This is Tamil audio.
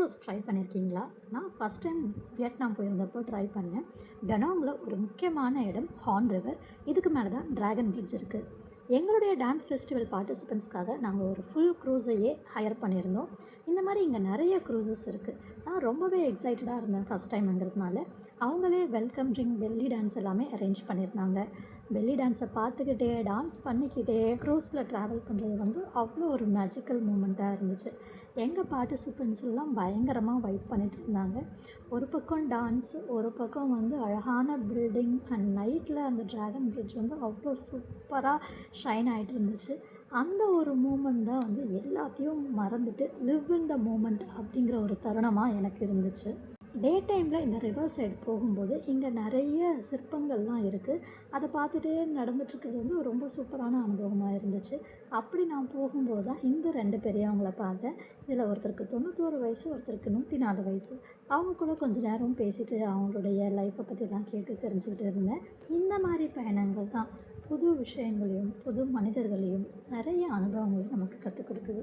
ரோஸ் ட்ரை பண்ணியிருக்கீங்களா நான் ஃபஸ்ட் டைம் வியட்நாம் போயிருந்தப்போ ட்ரை பண்ணேன். டனாங்கில் ஒரு முக்கியமான இடம் ஹார்ன் ரிவர் இதுக்கு மேலே தான் ட்ராகன் பீச் இருக்குது எங்களுடைய டான்ஸ் ஃபெஸ்டிவல் பார்ட்டிசிபெண்ட்ஸ்க்காக நாங்கள் ஒரு ஃபுல் க்ரூஸையே ஹையர் பண்ணியிருந்தோம். இந்த மாதிரி இங்கே நிறைய க்ரூசஸ் இருக்குது நான் ரொம்பவே எக்ஸைட்டடாக இருந்தேன் ஃபஸ்ட் டைம்ங்கிறதுனால அவங்களே வெல்கம் ட்ரிங்க் பெல்லி டான்ஸ் எல்லாமே அரேஞ்ச் பண்ணியிருந்தாங்க. பெல்லி டான்ஸை பார்த்துக்கிட்டே டான்ஸ் பண்ணிக்கிட்டே க்ரூஸில் ட்ராவல் பண்ணுறது வந்து அவ்வளோ ஒரு மேஜிக்கல் மூமெண்ட்டாக இருந்துச்சு. எங்கள் பார்ட்டிசிபெண்ட்ஸ் எல்லாம் பயங்கரமாக வெயிட் பண்ணிட்டு இருந்தாங்க. ஒரு பக்கம் டான்ஸ் ஒரு பக்கம் வந்து அழகான பில்டிங் அண்ட் நைட்டில் அந்த ட்ராகன் பிரிட்ஜ் வந்து அவ்வளோ சூப்பராக ஷைன் ஆகிட்டு இருந்துச்சு. அந்த ஒரு மூமெண்ட் தான் வந்து எல்லாத்தையும் மறந்துட்டு லிவ் இன் த மூமெண்ட் அப்படிங்கிற ஒரு தருணமாக எனக்கு இருந்துச்சு. டே டைமில் இந்த ரிவர் சைடு போகும்போது இங்கே நிறைய சிற்பங்கள்லாம் இருக்குது அதை பார்த்துட்டே நடந்துட்டுருக்கிறது வந்து ரொம்ப சூப்பரான அனுபவமாக இருந்துச்சு. அப்படி நான் போகும்போது தான் இந்த ரெண்டு பெரியவங்கள பார்த்தேன். இதில் ஒருத்தருக்கு தொண்ணூத்தோரு வயசு ஒருத்தருக்கு நூற்றி நாலு வயசு. அவங்க கூட கொஞ்ச நேரம் பேசிட்டு அவங்களுடைய லைஃப்பை பற்றிலாம் கேட்டு தெரிஞ்சுக்கிட்டு இருந்தேன். இந்த மாதிரி பயணங்கள் தான். புது விஷயங்களையும் புது மனிதர்களையும் நிறைய அனுபவங்களையும் நமக்கு கற்றுக் கொடுக்குது.